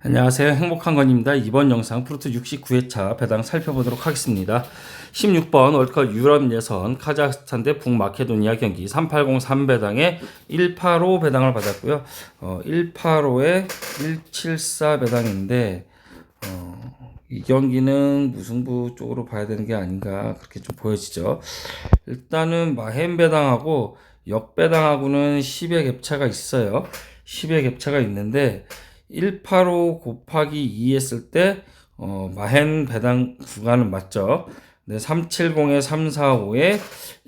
안녕하세요. 행복한 건입니다. 이번 영상 프로트 69회차 배당 살펴보도록 하겠습니다. 16번 월드컵 유럽 예선 카자흐스탄 대 북마케도니아 경기 380 3 배당에 185 배당을 받았고요. 어, 185에 174 배당인데 어, 이 경기는 무승부 쪽으로 봐야 되는 게 아닌가 그렇게 좀 보여지죠. 일단은 마헨 배당하고 역 배당하고는 10의 갭차가 있어요. 10의 갭차가 있는데 185 곱하기 2 했을 때 어, 마헨 배당 구간은 맞죠. 네, 370에 345에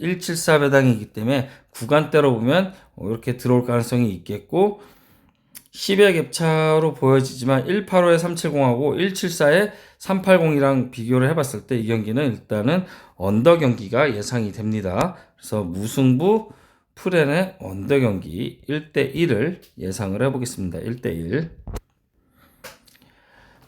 174 배당이기 때문에 구간대로 보면 어, 이렇게 들어올 가능성이 있겠고 10의 갭차로 보여지지만 185에 370하고 174에 380이랑 비교를 해봤을 때 이 경기는 일단은 언더 경기가 예상이 됩니다. 그래서 무승부 프렌의 언더 경기 1대1을 예상을 해보겠습니다. 1대1.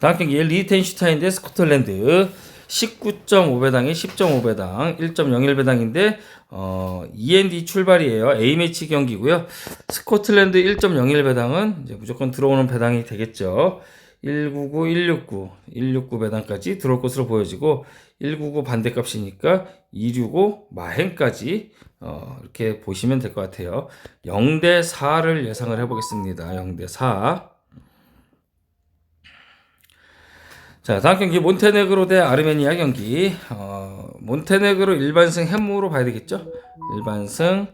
다음 경기 리텐슈타인 대 스코틀랜드 19.5배당에 10.5배당 1.01배당인데 어, END 출발이에요. A매치 경기고요. 스코틀랜드 1.01배당은 이제 무조건 들어오는 배당이 되겠죠. 199, 169, 169 배당까지 들어올 것으로 보여지고 199 반대값이니까 265 마행까지 어, 이렇게 보시면 될 것 같아요. 0대 4를 예상을 해보겠습니다. 0대 4. 자, 다음 경기 몬테네그로 대 아르메니아 경기. 어, 몬테네그로 일반승 햄무로 봐야 되겠죠? 일반승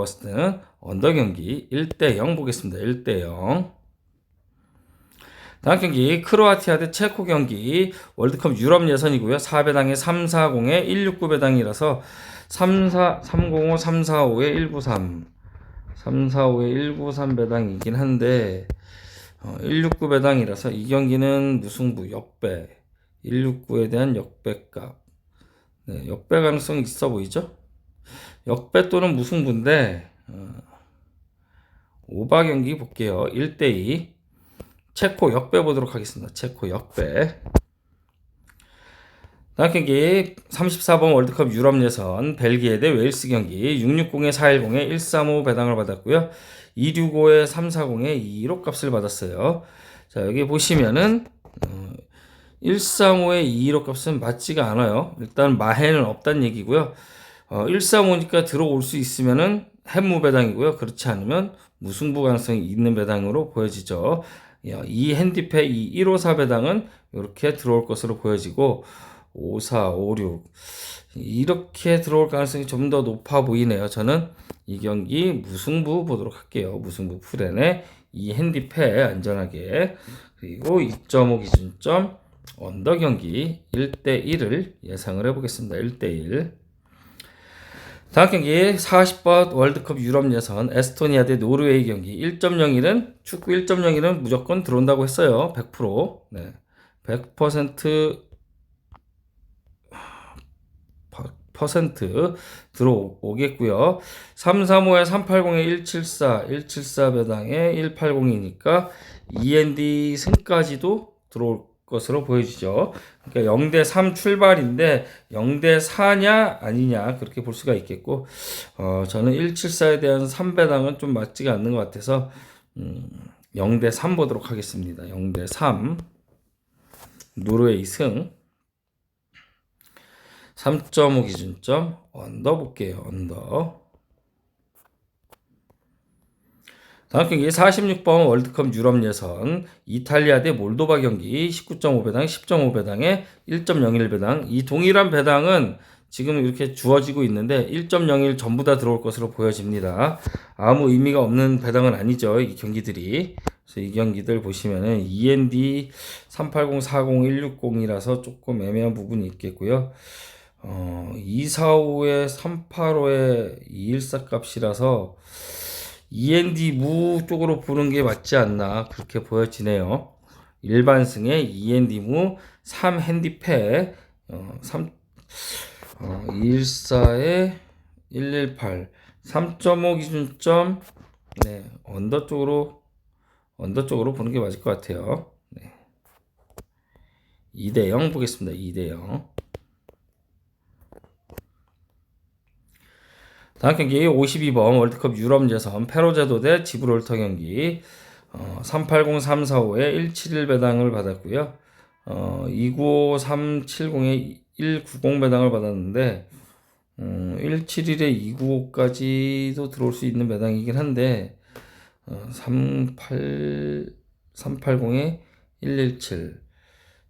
봤을 때는 언더 경기 1대 0 보겠습니다. 1대 0. 다음 경기 크로아티아 대 체코 경기. 월드컵 유럽 예선이고요. 4배당에 340에 169배당이라서 34 305 345에 193 345에 193 배당이긴 한데 어, 169 배당이라서 이 경기는 무승부 역배 169에 대한 역배값. 네, 역배 가능성이 있어 보이죠? 역배 또는 무승부인데 어, 오바 경기 볼게요. 1대2 체코 역배 보도록 하겠습니다 체코 역배 다음 경기 34번 월드컵 유럽 예선 벨기에 대 웨일스 경기 660에 410에 135 배당을 받았고요. 265에 340에 215 값을 받았어요. 자, 여기 보시면은 어, 135에 215 값은 맞지가 않아요. 일단 마해는 없다는 얘기고요. 어, 135니까 들어올 수 있으면은 햄무 배당이고요. 그렇지 않으면 무승부 가능성이 있는 배당으로 보여지죠. 이 핸디페 이 154 배당은 이렇게 들어올 것으로 보여지고 54, 56 이렇게 들어올 가능성이 좀 더 높아 보이네요. 저는 이 경기 무승부 보도록 할게요. 무승부 프렌의 이 핸디패 안전하게 그리고 2.5 기준점 언더 경기 1대 1을 예상을 해보겠습니다. 1대 1 다음 경기 40번 월드컵 유럽 예선 에스토니아 대 노르웨이 경기 1.01은 축구 1.01은 무조건 들어온다고 했어요. 100% 네. 100% 퍼센트 들어오겠고요. 335에 380에 174, 174 배당에 180이니까 END 승까지도 들어올 것으로 보여지죠. 그러니까 0대 3 출발인데 0대 4냐 아니냐 그렇게 볼 수가 있겠고 어, 저는 174에 대한 3배당은 좀 맞지가 않는 것 같아서 음, 0대 3 보도록 하겠습니다. 0대 3 노르웨이 승 3.5 기준점 언더 볼게요. 언더. 다음 경기 46번 월드컵 유럽 예선 이탈리아 대 몰도바 경기 19.5배당 10.5배당에 1.01배당 이 동일한 배당은 지금 이렇게 주어지고 있는데 1.01 전부 다 들어올 것으로 보여집니다. 아무 의미가 없는 배당은 아니죠. 이 경기들이. 그래서 이 경기들 보시면은 END 380, 40, 160이라서 조금 애매한 부분이 있겠고요. 어, 245에 385에 214 값이라서 END 무 쪽으로 보는 게 맞지 않나 그렇게 보여지네요. 일반승에 END 무 3 핸디패 어, 3 어, 214에 118 3.5 기준점 네, 언더 쪽으로 언더 쪽으로 보는 게 맞을 것 같아요. 네. 2대 0 보겠습니다. 2대 0. 다음 경기 52번 월드컵 유럽 예선 페로제도 대 지브롤터 경기 어, 380345에 171 배당을 받았고요. 어, 295370에 190 배당을 받았는데 음, 171에 295까지도 들어올 수 있는 배당이긴 한데 어, 38 380에 117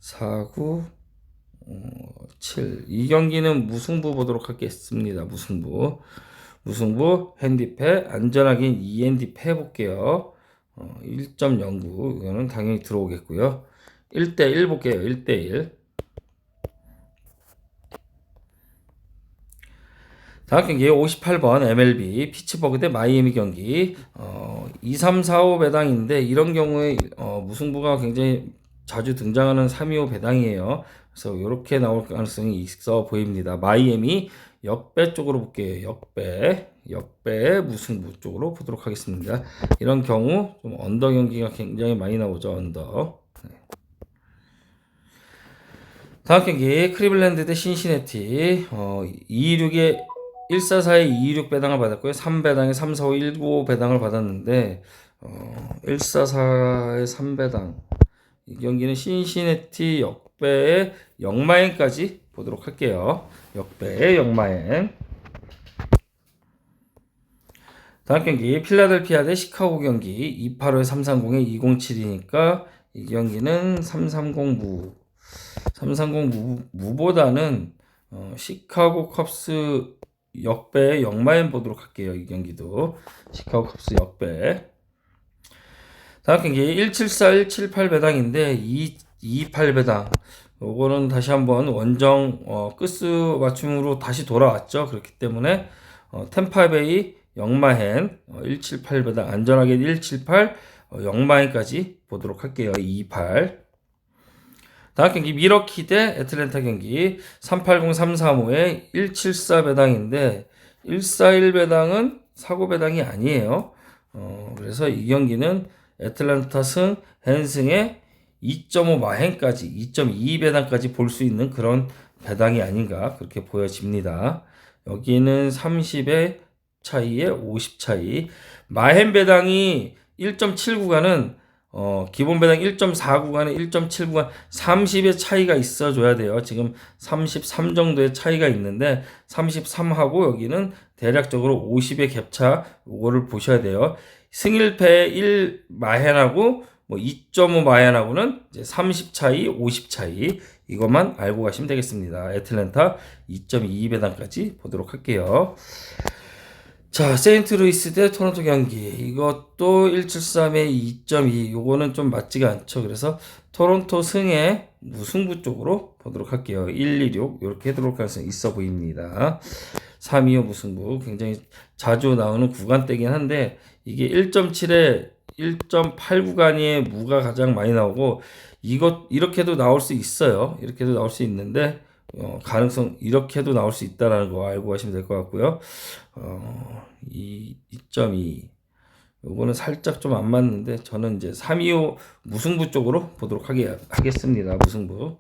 49 7. 이 경기는 무승부 보도록 하겠습니다. 무승부. 무승부 핸디패 안전하게 2핸디패 해볼게요. 어, 1.09 이거는 당연히 들어오겠고요. 1대1 볼게요. 1대1. 다음 경기 58번 MLB 피츠버그 대 마이애미 경기 어, 2, 3, 4, 5 배당인데 이런 경우에 어, 무승부가 굉장히 자주 등장하는 3, 2, 5 배당이에요. 그래서 이렇게 나올 가능성이 있어 보입니다. 마이애미 역배 쪽으로 볼게요. 역배, 역배 무승부 쪽으로 보도록 하겠습니다. 이런 경우 좀 언더 경기가 굉장히 많이 나오죠. 언더. 네. 다음 경기 크리블랜드 대 신시내티 어, 226에 144에 226 배당을 받았고요. 3배당에 345, 195 배당을 받았는데 어, 144에 3배당 이 경기는 신시내티 역배의 역마행까지 보도록 할게요. 역배의 역마행. 다음 경기 필라델피아 대 시카고 경기 285에 330에 207이니까 이 경기는 330 무. 330 무, 무보다는 어, 시카고 컵스 역배 역마행 보도록 할게요. 이 경기도 시카고 컵스 역배. 다음 경기 174, 178 배당인데 2, 28 배당. 요거는 다시 한번 원정 어, 끝스 맞춤으로 다시 돌아왔죠. 그렇기 때문에 어, 템파베이 영마헨 어, 178 배당 안전하게 178 어, 영마헨까지 보도록 할게요. 28 다음 경기 미러키 대 애틀랜타 경기 380 335에 174 배당인데 141 배당은 사고 배당이 아니에요. 어, 그래서 이 경기는 애틀랜타 승, 헨승의 2.5 마행까지 2.2 배당까지 볼 수 있는 그런 배당이 아닌가 그렇게 보여집니다. 여기는 30의 차이에 50 차이. 마행 배당이 1.7 구간은 어, 기본 배당 1.4 구간에 1.7 구간 30의 차이가 있어줘야 돼요. 지금 33 정도의 차이가 있는데 33하고 여기는 대략적으로 50의 갭차 요거를 보셔야 돼요. 승일패 1 마헨하고 뭐 2.5 마헨하고는 이제 30 차이, 50 차이 이것만 알고 가시면 되겠습니다. 애틀랜타 2.2 배당까지 보도록 할게요. 자, 세인트루이스 대 토론토 경기. 이것도 173에 2.2. 요거는 좀 맞지가 않죠. 그래서 토론토 승의 무승부 쪽으로 보도록 할게요. 126. 이렇게 들어올 가능성이 있어 보입니다. 325 무승부. 굉장히 자주 나오는 구간대긴 한데, 이게 1.7에 1.8 구간이 무가 가장 많이 나오고, 이것, 이렇게도 나올 수 있어요. 이렇게도 나올 수 있는데, 어, 가능성 이렇게도 나올 수 있다라는 거 알고 가시면 될 것 같고요. 어, 이 2.2 요거는 살짝 좀 안 맞는데 저는 이제 325 무승부 쪽으로 보도록 하게, 하겠습니다. 무승부.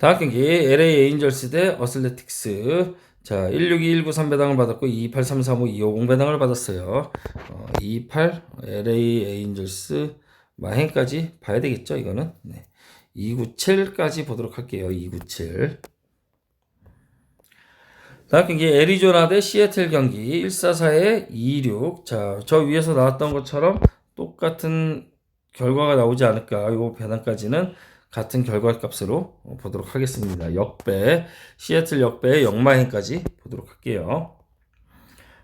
다음 경기 LA 에인절스 대 어슬레틱스 자 162, 193 배당을 받았고 228, 335, 250 배당을 받았어요. 어, 28 LA 에인절스 마행까지 봐야 되겠죠 이거는. 네. 297까지 보도록 할게요. 297. 다음 경기 애리조나 대 시애틀 경기 144에 26. 자, 저 위에서 나왔던 것처럼 똑같은 결과가 나오지 않을까. 요 배당까지는 같은 결과 값으로 보도록 하겠습니다. 역배, 시애틀 역배의 역마행까지 보도록 할게요.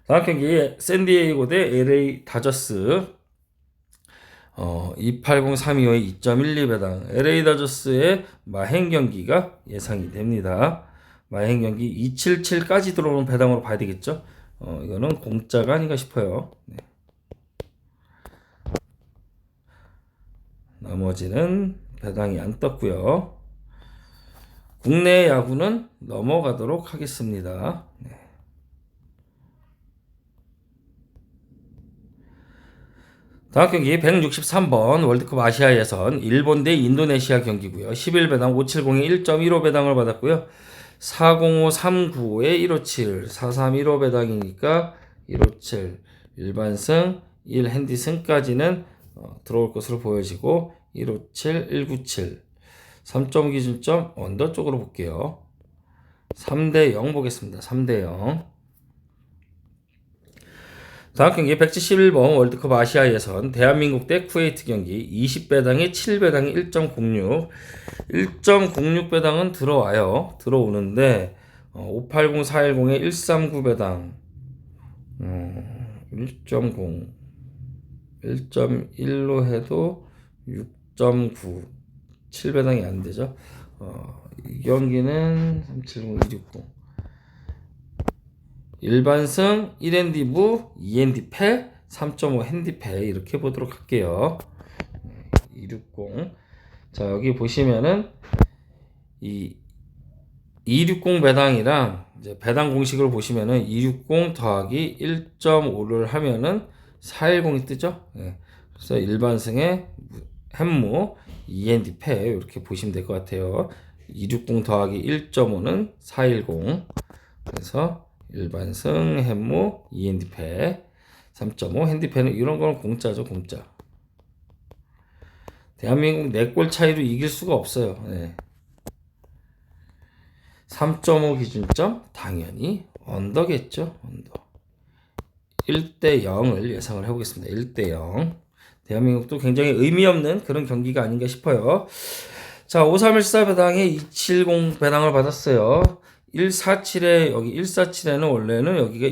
다음 경기 샌디에이고 대 LA 다저스 어, 280325의 2.12배당 LA 다저스의 마행 경기가 예상이 됩니다. 마행 경기 277까지 들어오는 배당으로 봐야 되겠죠? 어, 이거는 공짜가 아닌가 싶어요. 네. 나머지는 배당이 안 떴고요. 국내 야구는 넘어가도록 하겠습니다. 네. 다음 경기 163번 월드컵 아시아 예선 일본 대 인도네시아 경기고요. 11배당 570에 1.15 배당을 받았고요. 405 395에 157 431 5 배당이니까 157 일반승 1 핸디슨까지는 어, 들어올 것으로 보여지고 157, 197 3점 기준점 언더 쪽으로 볼게요. 3대 0 보겠습니다. 3대 0 다음 경기 171번 월드컵 아시아 예선 대한민국 대 쿠웨이트 경기 20배당에 7배당에 1.06 1.06 배당은 들어와요. 들어오는데 어, 580-410에 139 배당 음, 1.0 1.1로 해도 6.9 7배당이 안 되죠. 어, 이 경기는 370 260 일반승 1핸디 무 2핸디 패3.5 핸디 패 이렇게 보도록 할게요. 260. 자, 여기 보시면은 이 260 배당이랑 이제 배당 공식을 보시면은 260 더하기 1.5를 하면은 410이 뜨죠. 예. 그래서 일반승의 햄무 2핸디 패 이렇게 보시면 될 것 같아요. 260 더하기 1.5는 410. 그래서 일반승 햄무 2핸디패 3.5 핸디패는 이런 거는 공짜죠 공짜 대한민국 4골 차이로 이길 수가 없어요 네. 3.5 기준점 당연히 언더겠죠 언더 1대 0을 예상을 해보겠습니다 1대 0 대한민국도 굉장히 의미 없는 그런 경기가 아닌가 싶어요. 자 531 배당에 270 배당을 받았어요. 147에 여기 147에는 원래는 여기가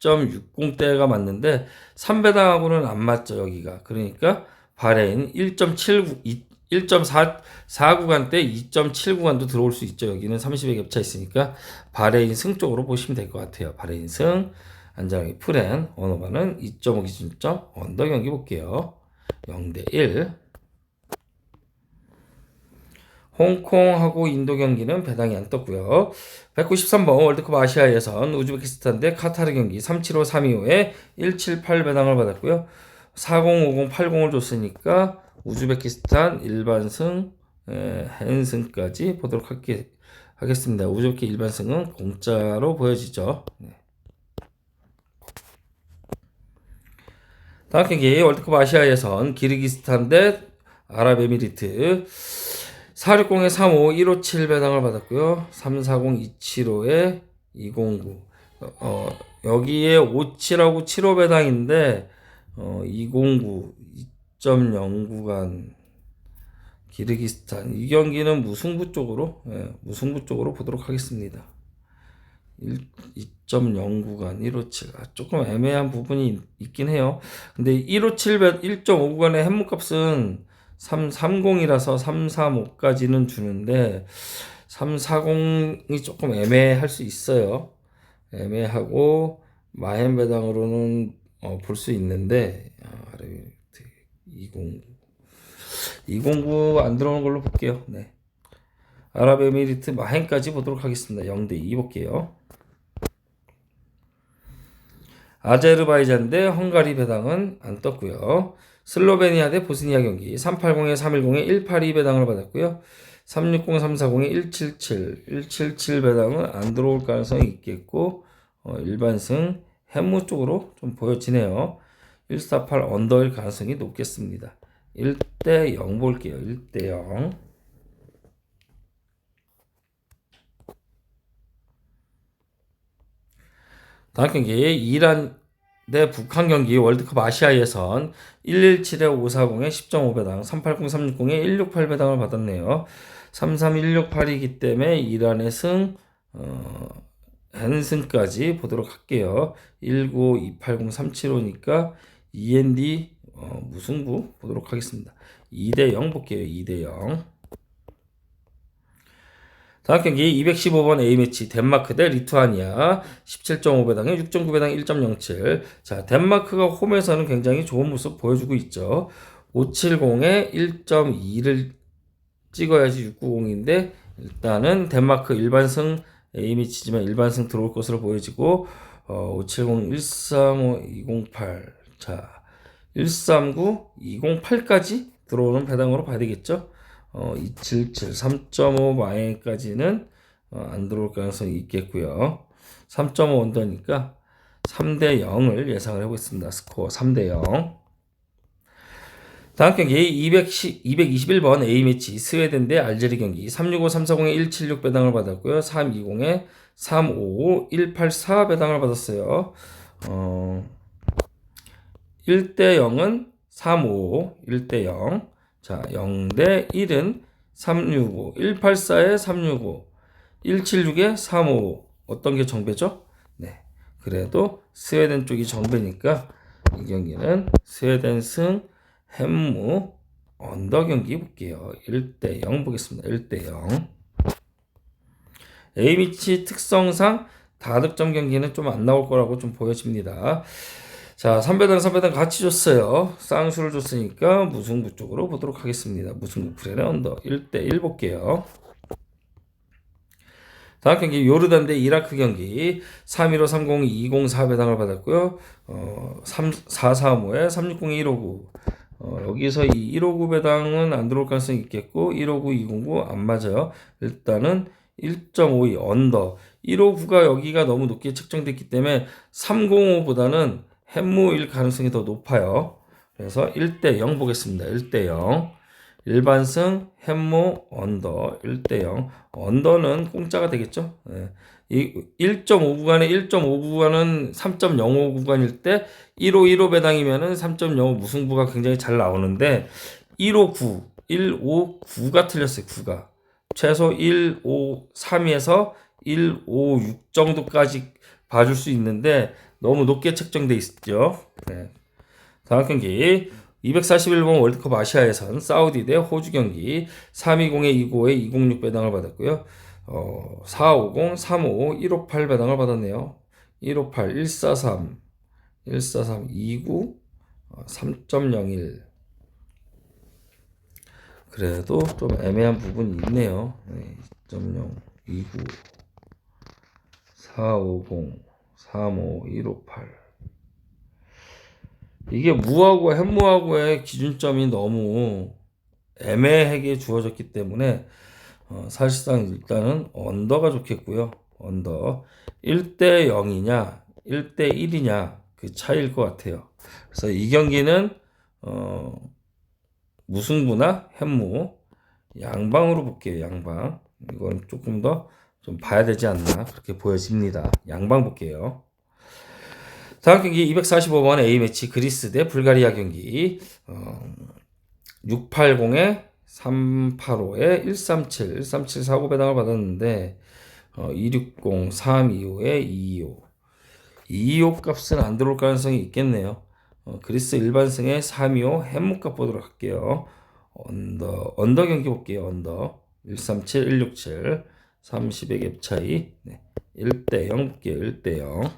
2.60대가 맞는데 3배당하고는 안 맞죠 여기가. 그러니까 바레인 1.79 1.4 구간대 2.7 구간도 들어올 수 있죠. 여기는 30에 겹쳐 있으니까 바레인 승 쪽으로 보시면 될 것 같아요. 바레인 승 안장이 프렌 언어바는 2.5 기준점 언더 경기 볼게요 0대 1 홍콩하고 인도 경기는 배당이 안 떴고요. 193번 월드컵 아시아 예선 우즈베키스탄 대 카타르 경기 375, 325에 178 배당을 받았고요. 4050, 80을 줬으니까 우즈베키스탄 일반승, 에, 헨승까지 보도록 하겠습니다. 우즈베키 일반승은 공짜로 보여지죠. 네. 다음 경기 월드컵 아시아 예선 기르기스탄 대 아랍에미리트 460에 35, 157 배당을 받았고요. 340, 275에 209. 어, 여기에 57하고 75 배당인데, 어, 209, 2.0 구간, 기르기스탄. 이 경기는 무승부 쪽으로, 예, 무승부 쪽으로 보도록 하겠습니다. 2.0 구간 157. 아, 조금 애매한 부분이 있긴 해요. 근데 157, 1.5 구간의 햄무값은 330이라서 335까지는 주는데 340이 조금 애매할 수 있어요. 애매하고 마헨 배당으로는 어, 볼 수 있는데 아, 209 209 안 들어오는 걸로 볼게요. 네. 아랍에미리트 마헨까지 보도록 하겠습니다. 0대 2 볼게요. 아제르바이잔 대 헝가리 배당은 안 떴고요. 슬로베니아 대 보스니아 경기 380에 310에 182 배당을 받았고요. 360, 340에 177, 177 배당은 안 들어올 가능성이 있겠고 어, 일반승 햄무 쪽으로 좀 보여지네요. 148 언더일 가능성이 높겠습니다. 1대 0 볼게요. 1대 0. 다음 경기 이란 대 북한 경기 월드컵 아시아 예선 117에 540에 10.5배당, 380, 360에 168배당을 받았네요. 33168이기 때문에 이란의 승, 어, 헨승까지 보도록 할게요. 19, 280, 375니까 END 어, 무승부 보도록 하겠습니다. 2대 0 볼게요. 2대 0. 다음 경기 215번 A매치 덴마크 대 리투아니아 17.5배당에 6.9배당 1.07. 자, 덴마크가 홈에서는 굉장히 좋은 모습 보여주고 있죠. 570에 1.2를 찍어야지 690인데 일단은 덴마크 일반승 A매치지만 일반승 들어올 것으로 보여지고 어, 570, 135, 208. 자, 139, 208까지 들어오는 배당으로 봐야 되겠죠. 어, 277, 3.5 마행까지는 어, 안 들어올 가능성이 있겠고요. 3.5 언더니까 3대 0을 예상을 하고 있습니다. 스코어 3대 0. 다음 경기 210, 221번 A매치 스웨덴 대 알제리 경기 365, 340에 176 배당을 받았고요. 320에 355, 184 배당을 받았어요. 어, 1대 0은 355, 1대 0. 자, 0대 1은 365, 184에 365, 176에 355. 어떤 게 정배죠? 네. 그래도 스웨덴 쪽이 정배니까 이 경기는 스웨덴 승 햄무 언더 경기 볼게요. 1대 0 보겠습니다. 1대 0. A미치 특성상 다득점 경기는 좀 안 나올 거라고 좀 보여집니다. 자, 3배당 3배당 같이 줬어요. 쌍수를 줬으니까 무승부 쪽으로 보도록 하겠습니다. 무승부 프레네 언더 1대 1 볼게요. 다음 경기 요르단 대 이라크 경기 315 30 20 4 배당을 받았고요. 어, 3 435에 360 159 어, 여기서 이 159 배당은 안 들어올 가능성이 있겠고 159 209 안 맞아요. 일단은 1.52 언더 159가 여기가 너무 높게 책정됐기 때문에 305보다는 햄무일 가능성이 더 높아요. 그래서 1대 0 보겠습니다. 1대 0. 일반승 햄모 언더 1대 0. 언더는 공짜가 되겠죠. 네. 이 1.5 구간에 1.5 구간은 3.05 구간일 때 1호 1호 배당이면은 3.05 무승부가 굉장히 잘 나오는데 159 159가 틀렸어요. 9가. 최소 153에서 156 정도까지 봐줄 수 있는데 너무 높게 책정돼 있죠. 네. 다음 경기 241번 월드컵 아시아 예선 사우디 대 호주 경기 320에 25에 206 배당을 받았고요. 어, 450, 355, 158 배당을 받았네요. 158, 143, 143, 29, 어, 3.01. 그래도 좀 애매한 부분이 있네요. 네, 2.0, 29, 450, 35, 158. 이게 무하고 햄무하고의 기준점이 너무 애매하게 주어졌기 때문에 어, 사실상 일단은 언더가 좋겠고요. 언더 1대 0이냐 1대 1이냐 그 차이일 것 같아요. 그래서 이 경기는 어, 무승부나 햄무 양방으로 볼게요. 양방 이건 조금 더 좀 봐야 되지 않나 그렇게 보여집니다. 양방 볼게요. 다음 경기 245번 A매치 그리스 대 불가리아 경기 어, 680에 385에 137 137 사고 배당을 받았는데 어, 260 325에 225 225 값은 안 들어올 가능성이 있겠네요. 어, 그리스 일반승의 325 햄목값 보도록 할게요. 언더 언더 경기 볼게요. 언더 137 167 30의 갭 차이. 네. 1대 0 볼게요. 1대 0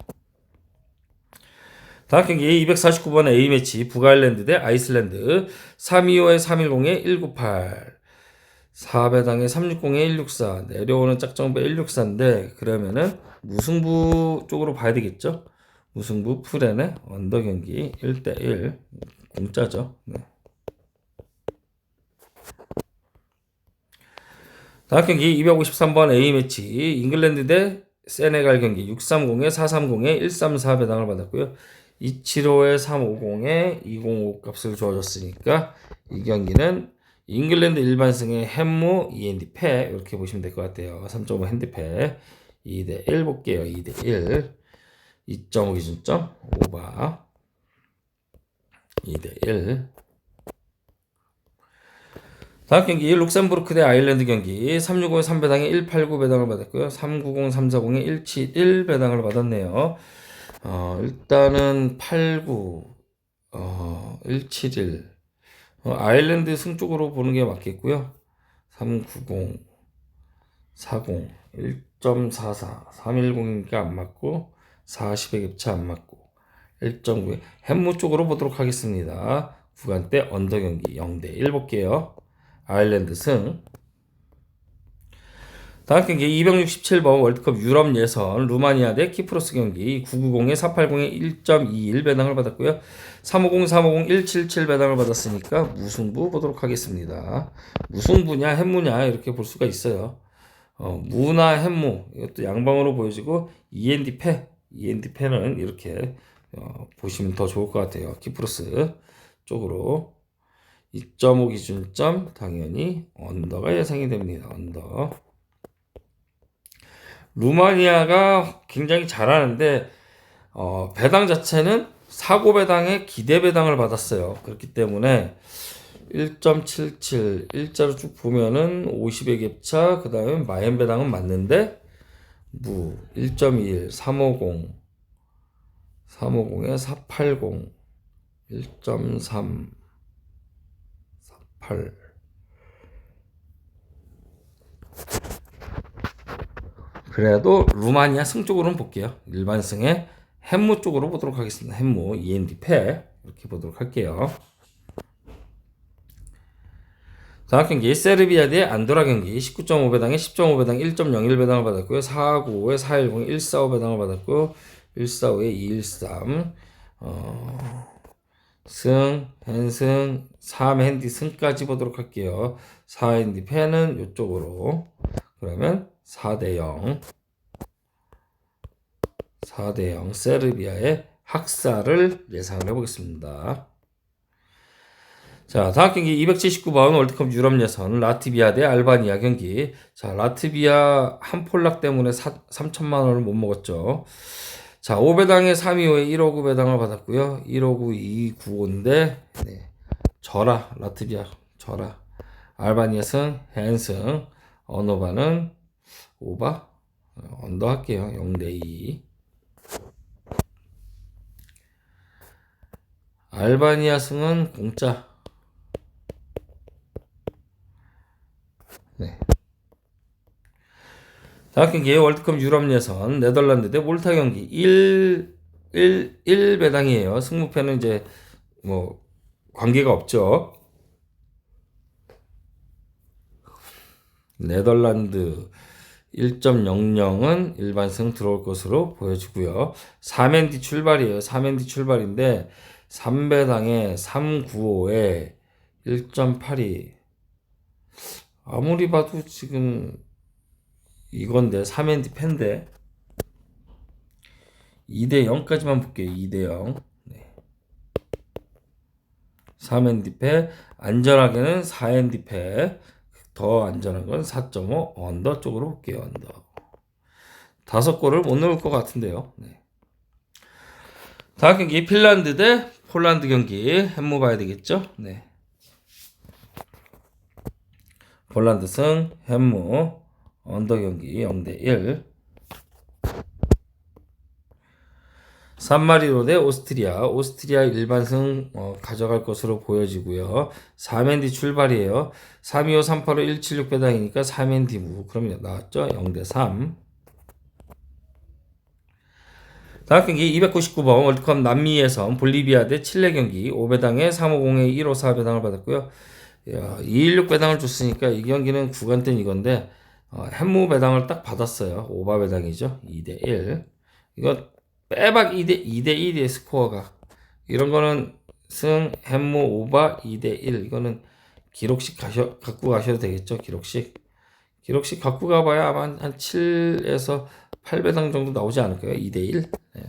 다음 경기 249번 A매치 북아일랜드 대 아이슬란드. 325에 310에 198 4배당에 360에 164 내려오는 짝정배 164인데 그러면은 무승부 쪽으로 봐야 되겠죠? 무승부 풀엔의 언더 경기 1대1 공짜죠? 네. 다음 경기 253번 A매치 잉글랜드 대 세네갈 경기 630에 430에 134 배당을 받았고요 275에 350에 205 값을 주어졌으니까 이 경기는 잉글랜드 일반승의 햄무 END 패 이렇게 보시면 될 것 같아요. 3.5 핸드패 2대 1 볼게요. 2대 1 2.5 기준점 오바 2대 1 다음 경기 룩셈부르크 대 아일랜드 경기 365에 3배당에 189 배당을 받았고요. 390, 340에 171 배당을 받았네요. 어, 일단은 89, 어, 171. 어, 아일랜드 승 쪽으로 보는 게 맞겠고요. 390, 40, 1.44, 310이니까 안 맞고, 40의 격차 안 맞고, 1.9. 햄무 쪽으로 보도록 하겠습니다. 구간대 언더 경기 0대 1 볼게요. 아일랜드 승. 다음 경기 267번 월드컵 유럽 예선 루마니아 대 키프로스 경기 990에 480에 1.21 배당을 받았고요. 350, 350, 177 배당을 받았으니까 무승부 보도록 하겠습니다. 무승부냐 햄무냐 이렇게 볼 수가 있어요. 어, 무나 햄무 이것도 양방으로 보여지고 END 패 END 펜은 이렇게 어, 보시면 더 좋을 것 같아요. 키프로스 쪽으로 2.5 기준점 당연히 언더가 예상이 됩니다. 언더. 루마니아가 굉장히 잘하는데 어, 배당 자체는 사고 배당에 기대 배당을 받았어요. 그렇기 때문에 1.77 일자로 쭉 보면은 50의 갭차 그다음에 마엔 배당은 맞는데 무 1.21 350 350에 480 1.3 48 그래도 루마니아 승 쪽으로는 볼게요. 일반 승의 햄무 쪽으로 보도록 하겠습니다. 햄무 END 패 이렇게 보도록 할게요. 다음 경기 세르비아 대 안도라 경기 19.5배당에 10.5배당 1.01배당을 받았고요. 495에 410 145배당을 받았고요. 145에 213 어, 승, 헨승, 3 핸디 승까지 보도록 할게요. 4 핸디 패는 이쪽으로 그러면 4대 0 4대 0 세르비아의 학살을 예상을 해보겠습니다. 자, 다음 경기 279번 월드컵 유럽 예선 라트비아 대 알바니아 경기. 자, 라트비아 한 폴락 때문에 4, 3천만 원을 못 먹었죠. 자, 5배당에 325에 159 배당을 받았고요. 159 295인데 네. 져라 라트비아 져라. 알바니아 승, 헨승, 언어바는 오바 어, 언더 할게요. 0대 2. 알바니아 승은 공짜. 네. 다음 경기 월드컵 유럽 예선 네덜란드 대 몰타 경기 1 1 1 배당이에요. 승무패는 이제 뭐 관계가 없죠. 네덜란드 1.00은 일반승 들어올 것으로 보여지고요. 3엔디 출발이에요. 3엔디 출발인데 3배당에 395에 1.82 아무리 봐도 지금 이건데 3엔디 팬데 2대 0까지만 볼게요. 2대 0. 네. 3엔디 패 안전하게는 4엔디 패더 안전한 건 4.5 언더 쪽으로 볼게요. 언더. 다섯 골을 못 넣을 것 같은데요. 네. 다음 경기 핀란드 대 폴란드 경기 햄모 봐야 되겠죠? 네. 폴란드 승 햄무 언더 경기 0대 1 산마리노 대 오스트리아. 오스트리아 일반승 어, 가져갈 것으로 보여지고요. 4맨디 출발이에요. 325 385 176 배당이니까 4맨디 무. 그럼 나왔죠? 0대 3 다음 경기 299번 월드컵 남미 예선 볼리비아 대 칠레 경기 5배당에 350에 154 배당을 받았고요. 야, 216 배당을 줬으니까 이 경기는 구간땐 이건데 어, 햄무 배당을 딱 받았어요. 오바 배당이죠. 2대 1. 이거 빼박 2대 2대 1이의 스코어가 이런 거는 승 햄무 오바 2대 1 이거는 기록식 가셔, 갖고 가셔도 되겠죠. 기록식. 기록식 갖고 가봐야 아마 한 7에서 8배당 정도 나오지 않을까요? 2대 1. 네.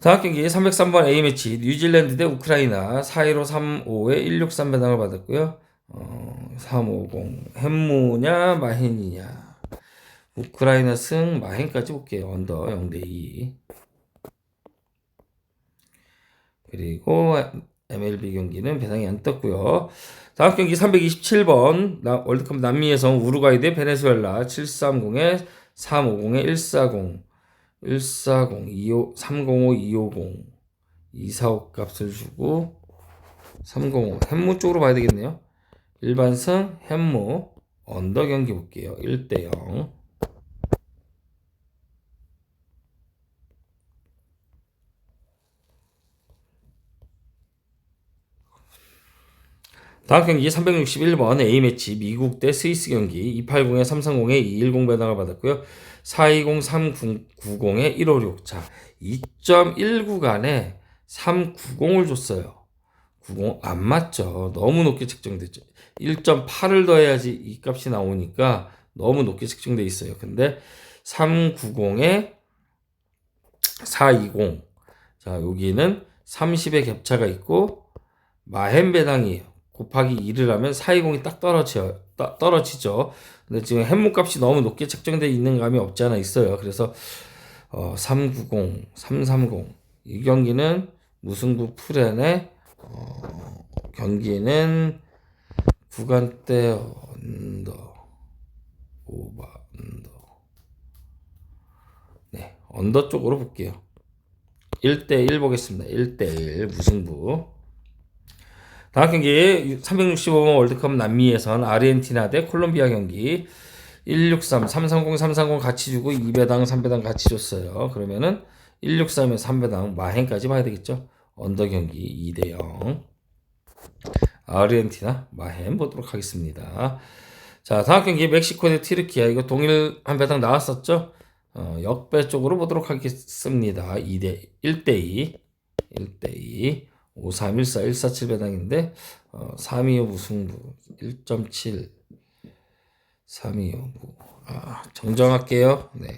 다음 경기 303번 A매치 뉴질랜드 대 우크라이나 415 35에 163 배당을 받았고요. 어, 350 햄무냐 마헨이냐. 우크라이나 승 마헨까지 볼게요. 언더 0대 2 그리고 MLB 경기는 배당이 안 떴고요. 다음 경기 327번. 월드컵 남미 예선 우루과이 대 베네수엘라. 730에 350에 140 140, 25, 305, 250, 245 값을 주고 305 햄무 쪽으로 봐야 되겠네요. 일반승 햄무 언더 경기 볼게요. 1대 0. 다음 경기 361번 A매치 미국 대 스위스 경기 280에 330에 210 배당을 받았고요. 420-390에 156. 자, 2.1구간에 390을 줬어요. 90 안 맞죠. 너무 높게 책정됐죠. 1.8을 더해야지 이 값이 나오니까 너무 높게 책정돼 있어요. 근데 390에 420. 자, 여기는 30의 격차가 있고 마헨 배당이에요. 곱하기 2를 하면 420이 딱 떨어져 따- 떨어지죠. 근데 지금 햄목 값이 너무 높게 책정되어 있는 감이 없지 않아 있어요. 그래서 어, 390, 330 이 경기는 무승부 풀엔의 어, 경기는 구간대 언더 오버 언더. 네 언더 쪽으로 볼게요. 1대1 보겠습니다. 1대1 무승부. 다음 경기 365번 월드컵 남미 예선 아르헨티나 대 콜롬비아 경기. 163, 330, 330 같이 주고 2배당, 3배당 같이 줬어요. 그러면은 163에 3배당 마헨까지 봐야 되겠죠. 언더 경기 2대 0. 아르헨티나 마헨 보도록 하겠습니다. 자, 다음 경기 멕시코 대 튀르키야 이거 동일 한 배당 나왔었죠. 어, 역배 쪽으로 보도록 하겠습니다. 2대 1대 2. 1대 2. 5314 147 배당인데 어, 325 무승부 1.7 325 아, 정정할게요. 네.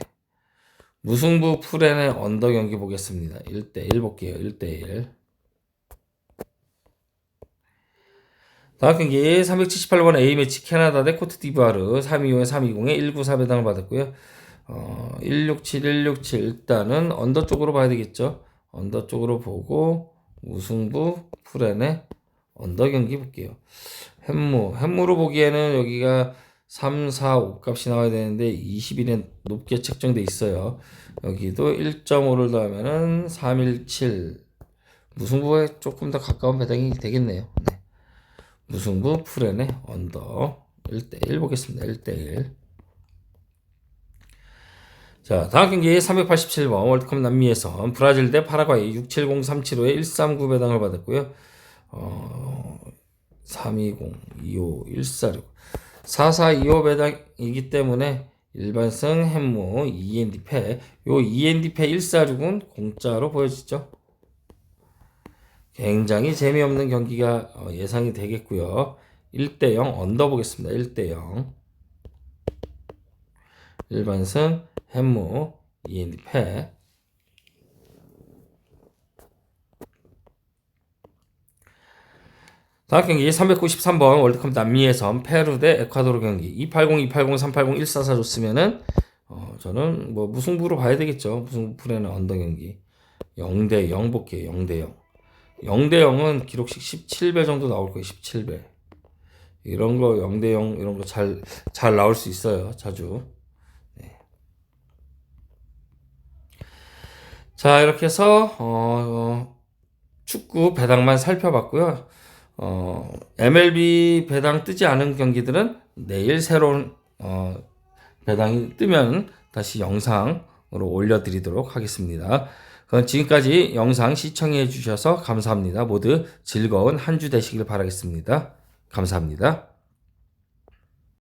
무승부 풀엔의 언더 경기 보겠습니다. 1대1 볼게요. 1대1. 다음 경기 378번 A매치 캐나다 대 코트 디부아르 325에 320에 194 배당을 받았고요. 어, 167, 167 일단은 언더 쪽으로 봐야 되겠죠. 언더 쪽으로 보고 무승부 풀엔의 언더 경기 볼게요. 햄무, 햄무로 보기에는 여기가 3, 4, 5 값이 나와야 되는데 20일에 높게 책정돼 있어요. 여기도 1.5를 더하면은 317 무승부에 조금 더 가까운 배당이 되겠네요. 네. 무승부 풀엔의 언더 1대1 보겠습니다. 1대1 자, 다음 경기 387번 월드컵 남미에선 브라질 대 파라과이 670375에 139 배당을 받았고요. 어, 320, 25, 146 4425 배당이기 때문에 일반성 햄무 END 패, 요 END 패 146은 공짜로 보여지죠. 굉장히 재미없는 경기가 어, 예상이 되겠고요. 1대0 언더 보겠습니다. 1대0 일반승 햄무 END 패 다음 경기 393번 월드컵 남미에선 페루 대 에콰도르 경기 280, 280, 380, 144 줬으면은 어, 저는 뭐 무승부로 봐야 되겠죠. 무승부 풀에는 언더 경기 0 대 0 볼게요. 0 대 0. 0 대 0은 기록식 17배 정도 나올 거예요. 17배. 이런 거 0 대 0 이런 거 잘 잘 나올 수 있어요. 자주. 네. 자, 이렇게 해서 어, 어, 축구 배당만 살펴봤고요. 어, MLB 배당 뜨지 않은 경기들은 내일 새로운 어, 배당이 뜨면 다시 영상으로 올려드리도록 하겠습니다. 그럼 지금까지 영상 시청해 주셔서 감사합니다. 모두 즐거운 한 주 되시길 바라겠습니다. 감사합니다.